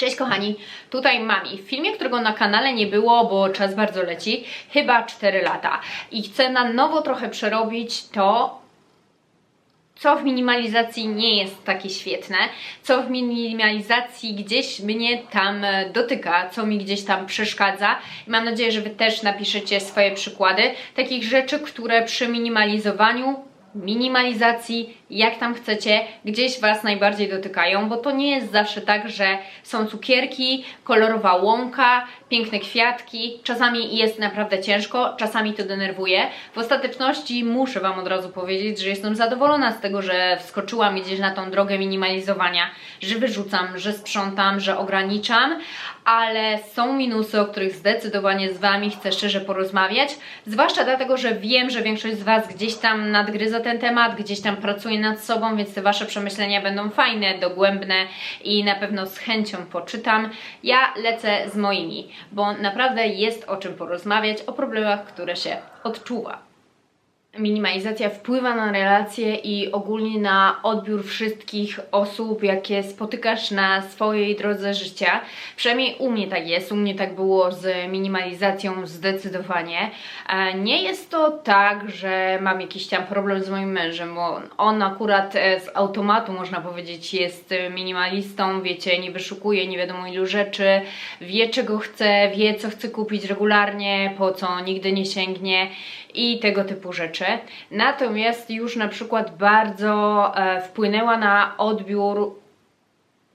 Cześć kochani, tutaj Mami. W filmie, którego na kanale nie było, bo czas bardzo leci, chyba 4 lata. I chcę na nowo trochę przerobić to, co w minimalizacji nie jest takie świetne, co w minimalizacji gdzieś mnie tam e, dotyka, co mi gdzieś tam przeszkadza. I mam nadzieję, że Wy też napiszecie swoje przykłady takich rzeczy, które przy minimalizowaniu minimalizacji, jak tam chcecie, gdzieś Was najbardziej dotykają, bo to nie jest zawsze tak, że są cukierki, kolorowa łąka, piękne kwiatki. Czasami jest naprawdę ciężko, czasami to denerwuje. W ostateczności muszę Wam od razu powiedzieć, że jestem zadowolona z tego, że wskoczyłam gdzieś na tą drogę minimalizowania, że wyrzucam, że sprzątam, że ograniczam, ale są minusy, o których zdecydowanie z Wami chcę szczerze porozmawiać, zwłaszcza dlatego, że wiem, że większość z Was gdzieś tam nadgryza ten temat, gdzieś tam pracuje nad sobą, więc te Wasze przemyślenia będą fajne, dogłębne i na pewno z chęcią poczytam. Ja lecę z moimi, bo naprawdę jest o czym porozmawiać, o problemach, które się odczuwa minimalizacja wpływa na relacje i ogólnie na odbiór wszystkich osób, jakie spotykasz na swojej drodze życia. Przynajmniej u mnie tak jest, u mnie tak było z minimalizacją zdecydowanie. E, Nie jest to tak, że mam jakiś tam problem z moim mężem, bo on akurat e, z automatu, można powiedzieć, jest minimalistą, wiecie, nie wyszukuje nie wiadomo ilu rzeczy, wie czego chce, wie co chce kupić regularnie, po co nigdy nie sięgnie i tego typu rzeczy. Natomiast już na przykład bardzo e, wpłynęła na odbiór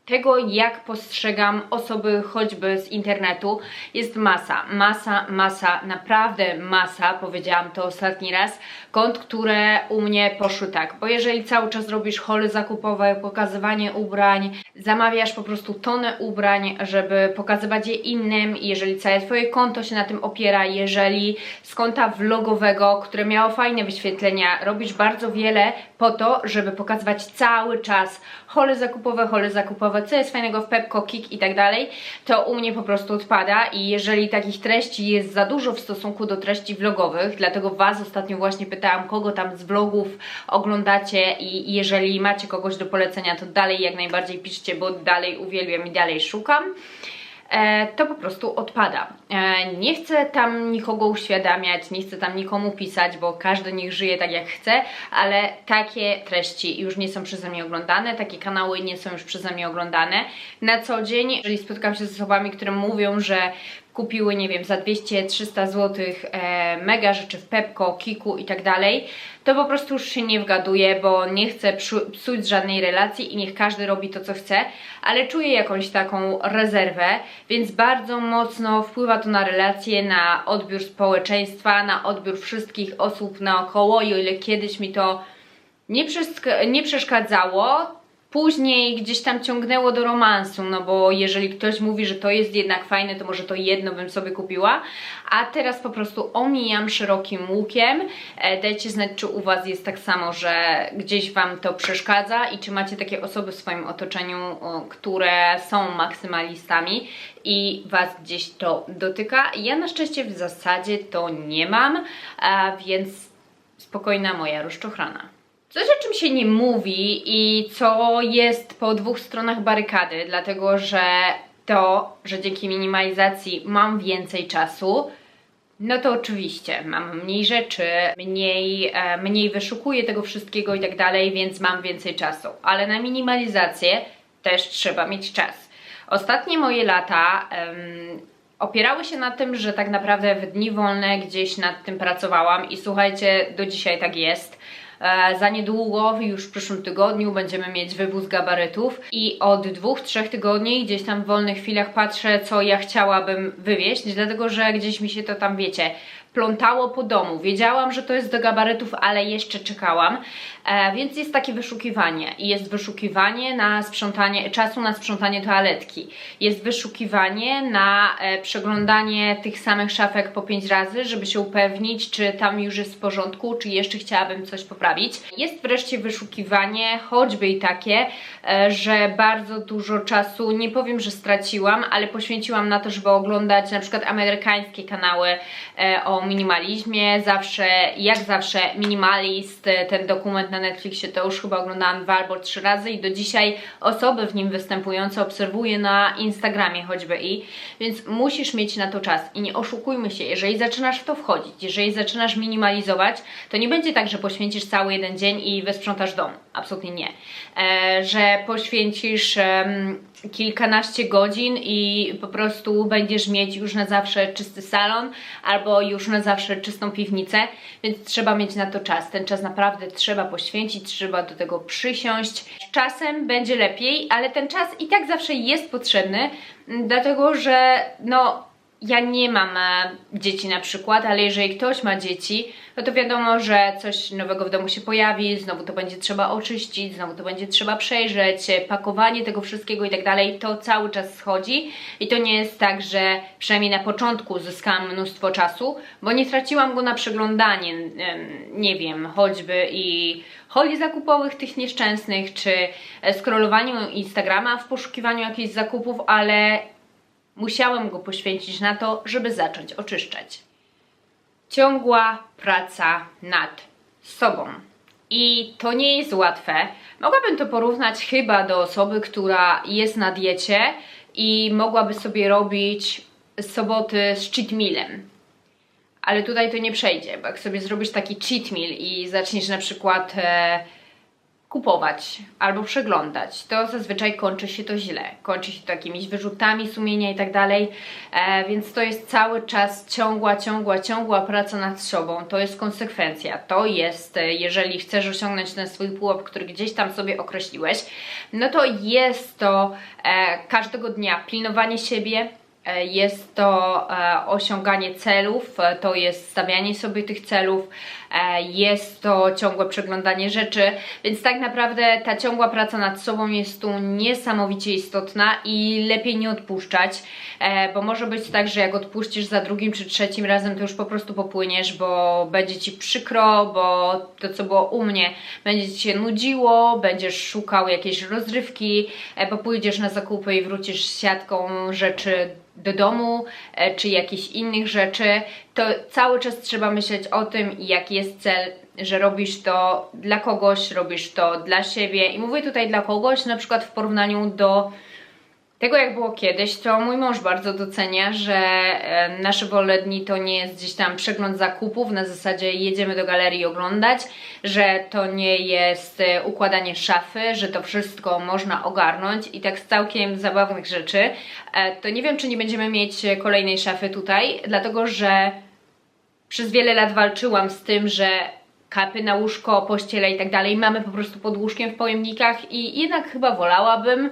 tego, jak postrzegam osoby choćby z internetu, jest masa, masa, masa, naprawdę masa, powiedziałam to ostatni raz, kont, które u mnie poszły tak, bo jeżeli cały czas robisz holy zakupowe, pokazywanie ubrań, zamawiasz po prostu tonę ubrań, żeby pokazywać je innym, jeżeli całe twoje konto się na tym opiera, jeżeli z konta vlogowego, które miało fajne wyświetlenia, robisz bardzo wiele po to, żeby pokazywać cały czas hole zakupowe, hole zakupowe, co jest fajnego w Pepco, Kik i tak dalej, to u mnie po prostu odpada i jeżeli takich treści jest za dużo w stosunku do treści vlogowych, dlatego Was ostatnio właśnie pytałam, kogo tam z vlogów oglądacie i jeżeli macie kogoś do polecenia, to dalej jak najbardziej piszcie, bo dalej uwielbiam i dalej szukam to po prostu odpada. E, nie chcę tam nikogo uświadamiać, nie chcę tam nikomu pisać, bo każdy niech żyje tak jak chce, ale takie treści już nie są przeze mnie oglądane, takie kanały nie są już przeze mnie oglądane. Na co dzień, jeżeli spotykam się z osobami, które mówią, że kupiły, nie wiem, za 200-300 zł e, mega rzeczy w Pepko, Kiku i tak dalej, to po prostu już się nie wgaduję, bo nie chcę psu- psuć żadnej relacji i niech każdy robi to, co chce, ale czuję jakąś taką rezerwę, więc bardzo mocno wpływa to na relacje, na odbiór społeczeństwa, na odbiór wszystkich osób naokoło i o ile kiedyś mi to nie, nie przeszkadzało, później gdzieś tam ciągnęło do romansu, no bo jeżeli ktoś mówi, że to jest jednak fajne, to może to jedno bym sobie kupiła, a teraz po prostu omijam szerokim łukiem. E, dajcie znać, czy u Was jest tak samo, że gdzieś Wam to przeszkadza i czy macie takie osoby w swoim otoczeniu, które są maksymalistami i Was gdzieś to dotyka. Ja na szczęście w zasadzie to nie mam, więc spokojna moja rozczochrana. Coś, o czym się nie mówi i co jest po dwóch stronach barykady, dlatego że to, że dzięki minimalizacji mam więcej czasu, no to oczywiście mam mniej rzeczy, mniej, e, mniej wyszukuję tego wszystkiego i tak dalej, więc mam więcej czasu. Ale na minimalizację też trzeba mieć czas. Ostatnie moje lata em, opierały się na tym, że tak naprawdę w dni wolne gdzieś nad tym pracowałam i słuchajcie, do dzisiaj tak jest. E, Za niedługo, już w przyszłym tygodniu, będziemy mieć wywóz gabarytów i od dwóch, trzech tygodni gdzieś tam w wolnych chwilach patrzę, co ja chciałabym wywieźć, dlatego że gdzieś mi się to tam, wiecie, plątało po domu. Wiedziałam, że to jest do gabarytów, ale jeszcze czekałam, e, więc jest takie wyszukiwanie i jest wyszukiwanie na sprzątanie, czasu na sprzątanie toaletki. Jest wyszukiwanie na e, przeglądanie tych samych szafek po pięć razy, żeby się upewnić, czy tam już jest w porządku, czy jeszcze chciałabym coś poprawić. Jest wreszcie wyszukiwanie, choćby i takie, e, że bardzo dużo czasu, nie powiem, że straciłam, ale poświęciłam na to, żeby oglądać na przykład amerykańskie kanały e, minimalizmie, zawsze, jak zawsze, minimalist, ten dokument na Netflixie to już chyba oglądałam dwa albo trzy razy i do dzisiaj osoby w nim występujące obserwuję na Instagramie choćby i, więc musisz mieć na to czas i nie oszukujmy się, jeżeli zaczynasz w to wchodzić, jeżeli zaczynasz minimalizować, to nie będzie tak, że poświęcisz cały jeden dzień i wysprzątasz dom, absolutnie nie, e, że poświęcisz kilkanaście godzin i po prostu będziesz mieć już na zawsze czysty salon albo już na zawsze czystą piwnicę, więc trzeba mieć na to czas. Ten czas naprawdę trzeba poświęcić, trzeba do tego przysiąść. Czasem będzie lepiej, ale ten czas i tak zawsze jest potrzebny, dlatego że no ja nie mam e, dzieci na przykład, ale jeżeli ktoś ma dzieci, no to wiadomo, że coś nowego w domu się pojawi, znowu to będzie trzeba oczyścić, znowu to będzie trzeba przejrzeć, e, pakowanie tego wszystkiego i tak dalej, to cały czas schodzi. I to nie jest tak, że przynajmniej na początku zyskałam mnóstwo czasu, bo nie traciłam go na przeglądanie, nie wiem, choćby i holi zakupowych tych nieszczęsnych, czy e, scrollowaniu Instagrama w poszukiwaniu jakichś zakupów, ale Musiałem go poświęcić na to, żeby zacząć oczyszczać. Ciągła praca nad sobą. I to nie jest łatwe. Mogłabym to porównać chyba do osoby, która jest na diecie i mogłaby sobie robić soboty z cheat mealem. Ale tutaj to nie przejdzie, bo jak sobie zrobisz taki cheat meal i zaczniesz na przykład e, kupować albo przeglądać, to zazwyczaj kończy się to źle. Kończy się to jakimiś wyrzutami sumienia i tak dalej, e, więc to jest cały czas ciągła, ciągła, ciągła praca nad sobą. To jest konsekwencja. To jest, e, jeżeli chcesz osiągnąć ten swój pułap, który gdzieś tam sobie określiłeś, no to jest to e, każdego dnia pilnowanie siebie, jest to e, osiąganie celów, e, to jest stawianie sobie tych celów, jest to ciągłe przeglądanie rzeczy, więc tak naprawdę ta ciągła praca nad sobą jest tu niesamowicie istotna i lepiej nie odpuszczać, bo może być tak, że jak odpuścisz za drugim czy trzecim razem, to już po prostu popłyniesz, bo będzie Ci przykro, bo to co było u mnie, będzie Ci się nudziło, będziesz szukał jakiejś rozrywki, bo pójdziesz na zakupy i wrócisz z siatką rzeczy do domu e, czy jakichś innych rzeczy, to cały czas trzeba myśleć o tym, jaki jest cel, że robisz to dla kogoś, robisz to dla siebie. I mówię tutaj dla kogoś, na przykład w porównaniu do tego jak było kiedyś, to mój mąż bardzo docenia, że nasze wolne dni to nie jest gdzieś tam przegląd zakupów, na zasadzie jedziemy do galerii oglądać, że to nie jest e, układanie szafy, że to wszystko można ogarnąć i tak z całkiem zabawnych rzeczy. E, to nie wiem, czy nie będziemy mieć kolejnej szafy tutaj, dlatego że przez wiele lat walczyłam z tym, że kapy na łóżko, pościele i tak dalej mamy po prostu pod łóżkiem w pojemnikach i jednak chyba wolałabym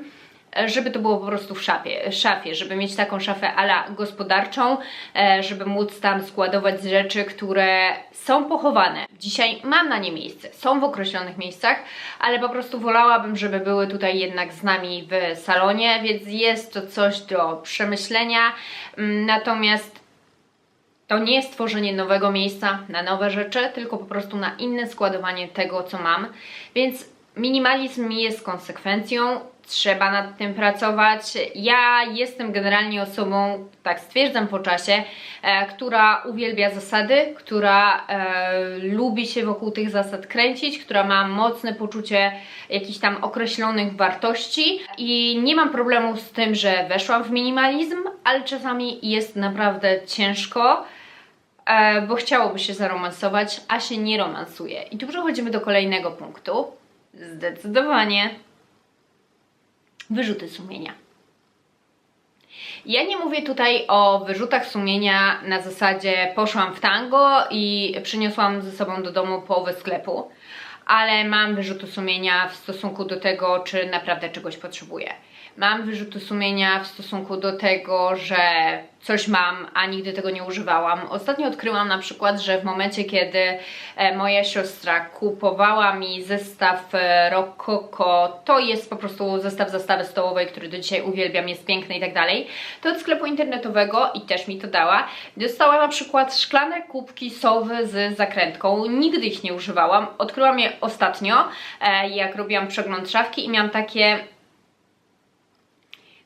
żeby to było po prostu w szafie, szafie żeby mieć taką szafę ala gospodarczą, e, żeby móc tam składować rzeczy, które są pochowane. Dzisiaj mam na nie miejsce, są w określonych miejscach, ale po prostu wolałabym, żeby były tutaj jednak z nami w salonie, więc jest to coś do przemyślenia. Mm, natomiast to nie jest tworzenie nowego miejsca na nowe rzeczy, tylko po prostu na inne składowanie tego, co mam. Więc minimalizm jest konsekwencją trzeba nad tym pracować. Ja jestem generalnie osobą, tak stwierdzam po czasie, e, która uwielbia zasady, która e, lubi się wokół tych zasad kręcić, która ma mocne poczucie jakichś tam określonych wartości i nie mam problemu z tym, że weszłam w minimalizm, ale czasami jest naprawdę ciężko. E, bo chciałoby się zaromansować, a się nie romansuje. I tu przechodzimy do kolejnego punktu. Zdecydowanie wyrzuty sumienia. Ja nie mówię tutaj o wyrzutach sumienia na zasadzie poszłam w tango i przyniosłam ze sobą do domu połowę sklepu, ale mam wyrzuty sumienia w stosunku do tego, czy naprawdę czegoś potrzebuję mam wyrzuty sumienia w stosunku do tego, że coś mam, a nigdy tego nie używałam. Ostatnio odkryłam na przykład, że w momencie, kiedy e, moja siostra kupowała mi zestaw e, Rococo, to jest po prostu zestaw zastawy stołowej, który do dzisiaj uwielbiam, jest piękny i tak dalej, to od sklepu internetowego i też mi to dała, dostała na przykład szklane kubki sowy z zakrętką. Nigdy ich nie używałam. Odkryłam je ostatnio, e, jak robiłam przegląd szafki i miałam takie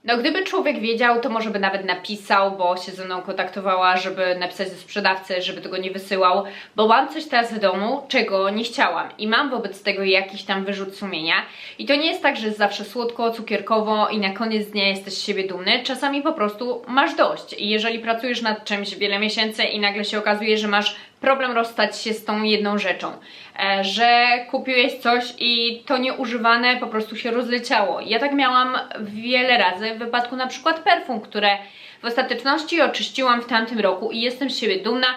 No gdyby człowiek wiedział, to może by nawet napisał, bo się ze mną kontaktowała, żeby napisać do sprzedawcy, żeby tego nie wysyłał, bo mam coś teraz w domu, czego nie chciałam i mam wobec tego jakiś tam wyrzut sumienia. I to nie jest tak, że jest zawsze słodko, cukierkowo i na koniec dnia jesteś z siebie dumny, czasami po prostu masz dość i jeżeli pracujesz nad czymś wiele miesięcy i nagle się okazuje, że masz problem rozstać się z tą jedną rzeczą, e, że kupiłeś coś i to nieużywane po prostu się rozleciało. Ja tak miałam wiele razy w wypadku na przykład perfum, które w ostateczności oczyściłam w tamtym roku i jestem z siebie dumna.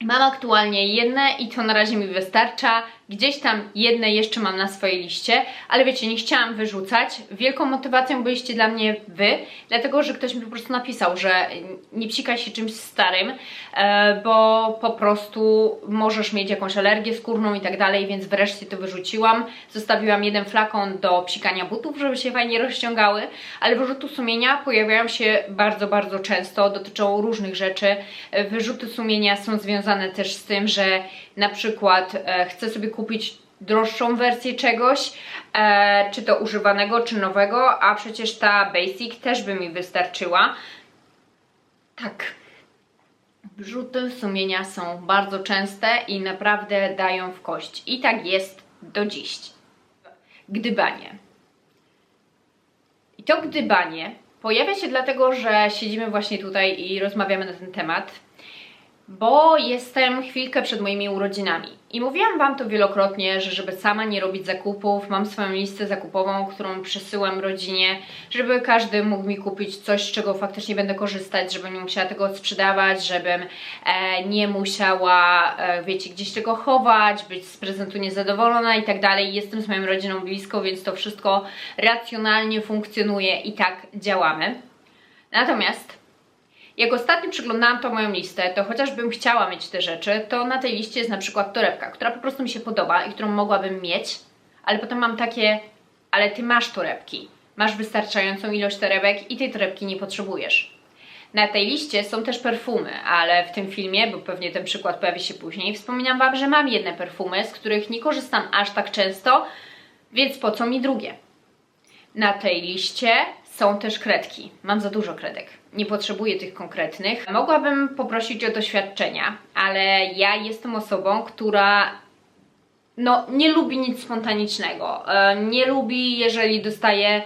Mam aktualnie jedne i to na razie mi wystarcza. Gdzieś tam jedne jeszcze mam na swojej liście, ale wiecie, nie chciałam wyrzucać. Wielką motywacją byliście dla mnie wy, dlatego że ktoś mi po prostu napisał, że nie psikaj się czymś starym, e, bo po prostu możesz mieć jakąś alergię skórną i tak dalej, więc wreszcie to wyrzuciłam. Zostawiłam jeden flakon do psikania butów, żeby się fajnie rozciągały, ale wyrzuty sumienia pojawiają się bardzo, bardzo często, dotyczą różnych rzeczy. E, wyrzuty sumienia są związane też z tym, że na przykład e, chcę sobie kupić droższą wersję czegoś, e, czy to używanego, czy nowego, a przecież ta Basic też by mi wystarczyła. Tak. Wrzuty sumienia są bardzo częste i naprawdę dają w kość. I tak jest do dziś. Gdybanie. I to gdybanie pojawia się dlatego, że siedzimy właśnie tutaj i rozmawiamy na ten temat bo jestem chwilkę przed moimi urodzinami. I mówiłam Wam to wielokrotnie, że żeby sama nie robić zakupów, mam swoją listę zakupową, którą przesyłam rodzinie, żeby każdy mógł mi kupić coś, z czego faktycznie będę korzystać, żebym nie musiała tego sprzedawać, żebym e, nie musiała, e, wiecie, gdzieś tego chować, być z prezentu niezadowolona i tak dalej. Jestem z moją rodziną blisko, więc to wszystko racjonalnie funkcjonuje i tak działamy. Natomiast jak ostatnio przeglądałam tą moją listę, to chociażbym chciała mieć te rzeczy, to na tej liście jest na przykład torebka, która po prostu mi się podoba i którą mogłabym mieć, ale potem mam takie, ale ty masz torebki, masz wystarczającą ilość torebek i tej torebki nie potrzebujesz. Na tej liście są też perfumy, ale w tym filmie, bo pewnie ten przykład pojawi się później, wspominam Wam, że mam jedne perfumy, z których nie korzystam aż tak często, więc po co mi drugie? Na tej liście są też kredki. Mam za dużo kredek. Nie potrzebuję tych konkretnych. Mogłabym poprosić o doświadczenia, ale ja jestem osobą, która no, nie lubi nic spontanicznego. E, nie lubi, jeżeli dostaje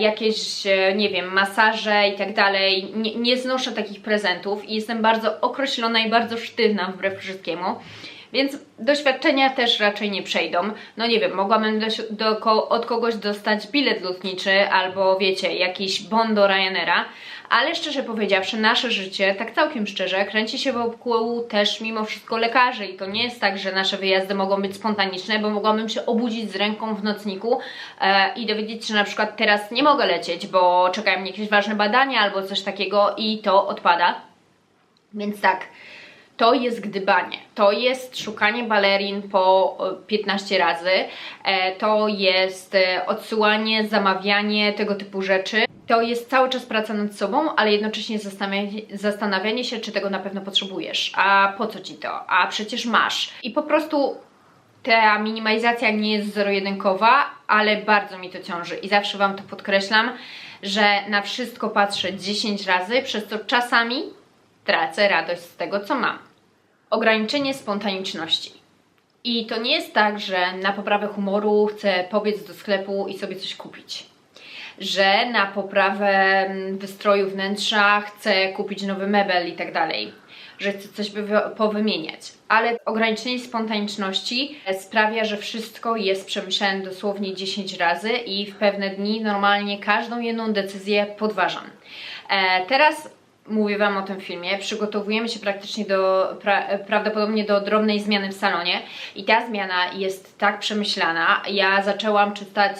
jakieś, e, nie wiem, masaże i tak dalej. Nie znoszę takich prezentów i jestem bardzo określona i bardzo sztywna wbrew wszystkiemu. Więc doświadczenia też raczej nie przejdą. No nie wiem, mogłabym do, do, od kogoś dostać bilet lotniczy albo wiecie, jakiś bon do Ryanaira, ale szczerze powiedziawszy, nasze życie, tak całkiem szczerze, kręci się wokół też mimo wszystko lekarzy i to nie jest tak, że nasze wyjazdy mogą być spontaniczne, bo mogłabym się obudzić z ręką w nocniku e, i dowiedzieć się, że na przykład teraz nie mogę lecieć, bo czekają mnie jakieś ważne badania albo coś takiego i to odpada. Więc tak, to jest gdybanie, to jest szukanie balerin po 15 razy, e, to jest e, odsyłanie, zamawianie, tego typu rzeczy. To jest cały czas praca nad sobą, ale jednocześnie zastanawianie się, czy tego na pewno potrzebujesz. A po co ci to? A przecież masz. I po prostu ta minimalizacja nie jest zero-jedynkowa, ale bardzo mi to ciąży i zawsze Wam to podkreślam, że na wszystko patrzę 10 razy, przez co czasami tracę radość z tego, co mam ograniczenie spontaniczności. I to nie jest tak, że na poprawę humoru chcę pobiec do sklepu i sobie coś kupić. Że na poprawę mm, wystroju wnętrza chcę kupić nowy mebel i tak dalej. Że chcę coś powymieniać. Ale ograniczenie spontaniczności sprawia, że wszystko jest przemyślane dosłownie 10 razy i w pewne dni normalnie każdą jedną decyzję podważam. E, teraz mówię Wam o tym filmie, przygotowujemy się praktycznie do, pra, prawdopodobnie do drobnej zmiany w salonie. I ta zmiana jest tak przemyślana. Ja zaczęłam czytać,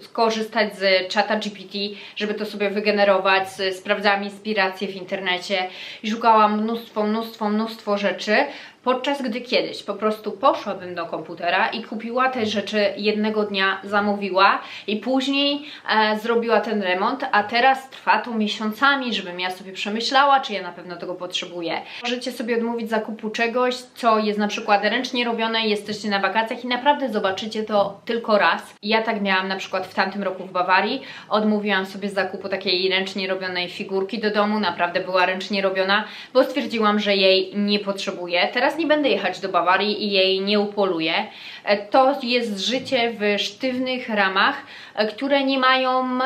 skorzystać z czata GPT, żeby to sobie wygenerować, sprawdzałam inspiracje w internecie. I szukałam mnóstwo, mnóstwo, mnóstwo rzeczy Podczas gdy kiedyś po prostu poszłabym do komputera i kupiła te rzeczy jednego dnia, zamówiła i później e, zrobiła ten remont, a teraz trwa to miesiącami, żebym ja sobie przemyślała, czy ja na pewno tego potrzebuję. Możecie sobie odmówić zakupu czegoś, co jest na przykład ręcznie robione, jesteście na wakacjach i naprawdę zobaczycie to tylko raz. Ja tak miałam na przykład w tamtym roku w Bawarii. Odmówiłam sobie zakupu takiej ręcznie robionej figurki do domu, naprawdę była ręcznie robiona, bo stwierdziłam, że jej nie potrzebuję. Teraz nie będę jechać do Bawarii i jej nie upoluję. E, To jest życie w sztywnych ramach, e, które nie mają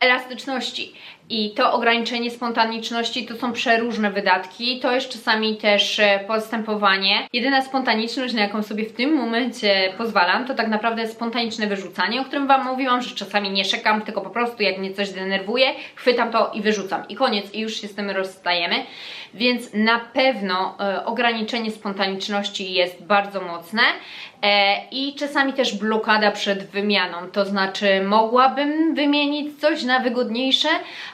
elastyczności. I to ograniczenie spontaniczności to są przeróżne wydatki, to jest czasami też e, postępowanie. Jedyna spontaniczność, na jaką sobie w tym momencie pozwalam, to tak naprawdę spontaniczne wyrzucanie, o którym Wam mówiłam, że czasami nie szekam, tylko po prostu jak mnie coś denerwuje, chwytam to i wyrzucam. I koniec, i już się z tym rozstajemy. Więc na pewno e, ograniczenie spontaniczności jest bardzo mocne e, i czasami też blokada przed wymianą. To znaczy, mogłabym wymienić coś na wygodniejsze,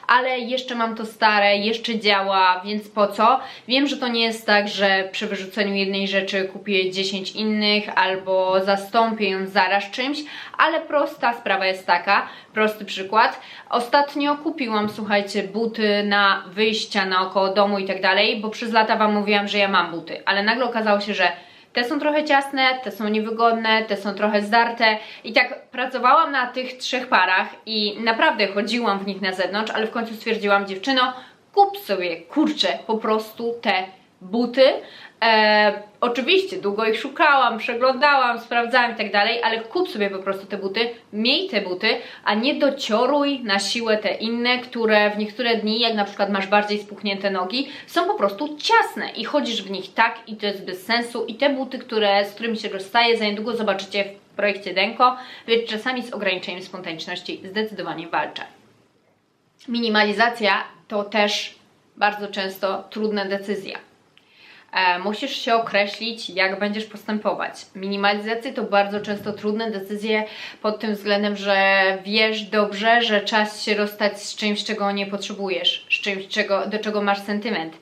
ale jeszcze mam to stare, jeszcze działa, więc po co? Wiem, że to nie jest tak, że przy wyrzuceniu jednej rzeczy kupię 10 innych albo zastąpię ją zaraz czymś, ale prosta sprawa jest taka, prosty przykład. Ostatnio kupiłam, słuchajcie, buty na wyjścia naokoło domu i tak dalej, bo przez lata Wam mówiłam, że ja mam buty, ale nagle okazało się, że te są trochę ciasne, te są niewygodne, te są trochę zdarte i tak pracowałam na tych trzech parach i naprawdę chodziłam w nich na zewnątrz, ale w końcu stwierdziłam, dziewczyno, kup sobie, kurczę, po prostu te buty. E, oczywiście długo ich szukałam, przeglądałam, sprawdzałam i tak dalej, ale kup sobie po prostu te buty, miej te buty, a nie docioruj na siłę te inne, które w niektóre dni, jak na przykład masz bardziej spuchnięte nogi, są po prostu ciasne i chodzisz w nich tak i to jest bez sensu i te buty, które, z którymi się rozstaje, za niedługo zobaczycie w projekcie Denko, więc czasami z ograniczeniem spontaniczności zdecydowanie walczę. Minimalizacja to też bardzo często trudna decyzja. E, musisz się określić, jak będziesz postępować. Minimalizacja to bardzo często trudne decyzje pod tym względem, że wiesz dobrze, że czas się rozstać z czymś, czego nie potrzebujesz, z czymś, czego, do czego masz sentyment.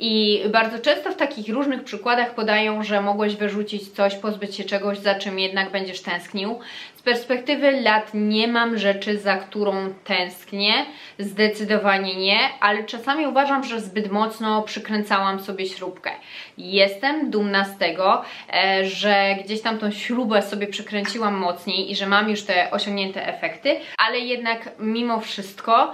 I bardzo często w takich różnych przykładach podają, że mogłeś wyrzucić coś, pozbyć się czegoś, za czym jednak będziesz tęsknił. Z perspektywy lat nie mam rzeczy, za którą tęsknię, zdecydowanie nie, ale czasami uważam, że zbyt mocno przykręcałam sobie śrubkę. Jestem dumna z tego, e, że gdzieś tam tą śrubę sobie przykręciłam mocniej i że mam już te osiągnięte efekty, ale jednak mimo wszystko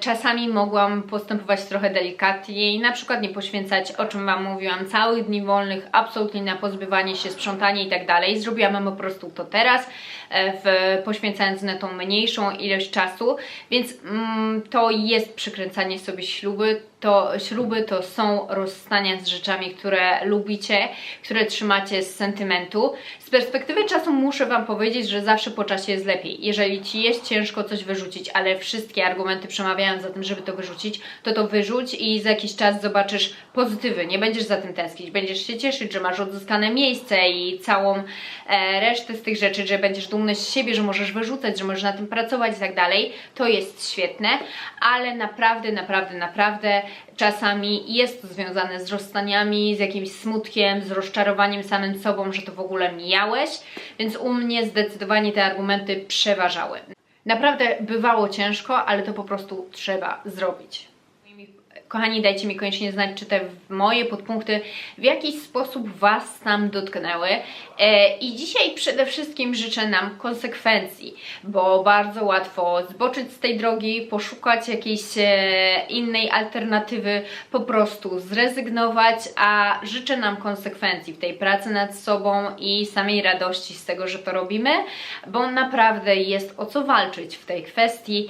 czasami mogłam postępować trochę delikatniej, na przykład nie poświęcać, o czym Wam mówiłam, całych dni wolnych absolutnie na pozbywanie się, sprzątanie i tak dalej. Zrobiłam po prostu to teraz, e, w, poświęcając na tą mniejszą ilość czasu, więc mm, to jest przykręcanie sobie śluby, to śruby to są rozstania z rzeczami, które lubicie, które trzymacie z sentymentu. Z perspektywy czasu muszę Wam powiedzieć, że zawsze po czasie jest lepiej. Jeżeli Ci jest ciężko coś wyrzucić, ale wszystkie argumenty przemawiają za tym, żeby to wyrzucić, to to wyrzuć i za jakiś czas zobaczysz pozytywy. Nie będziesz za tym tęsknić. Będziesz się cieszyć, że masz odzyskane miejsce i całą e, resztę z tych rzeczy, że będziesz dumny z siebie, że możesz wyrzucać, że możesz na tym pracować i tak dalej. To jest świetne, ale naprawdę, naprawdę, naprawdę czasami jest to związane z rozstaniami, z jakimś smutkiem, z rozczarowaniem samym sobą, że to w ogóle mijałeś, więc u mnie zdecydowanie te argumenty przeważały. Naprawdę bywało ciężko, ale to po prostu trzeba zrobić. Kochani, dajcie mi koniecznie znać, czy te moje podpunkty w jakiś sposób Was tam dotknęły. E, I dzisiaj przede wszystkim życzę nam konsekwencji, bo bardzo łatwo zboczyć z tej drogi, poszukać jakiejś e, innej alternatywy, po prostu zrezygnować, a życzę nam konsekwencji w tej pracy nad sobą i samej radości z tego, że to robimy, bo naprawdę jest o co walczyć w tej kwestii.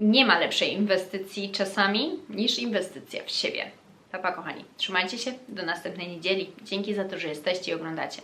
Nie ma lepszej inwestycji czasami niż inwestycja w siebie. Papa kochani, trzymajcie się, do następnej niedzieli. Dzięki za to, że jesteście i oglądacie.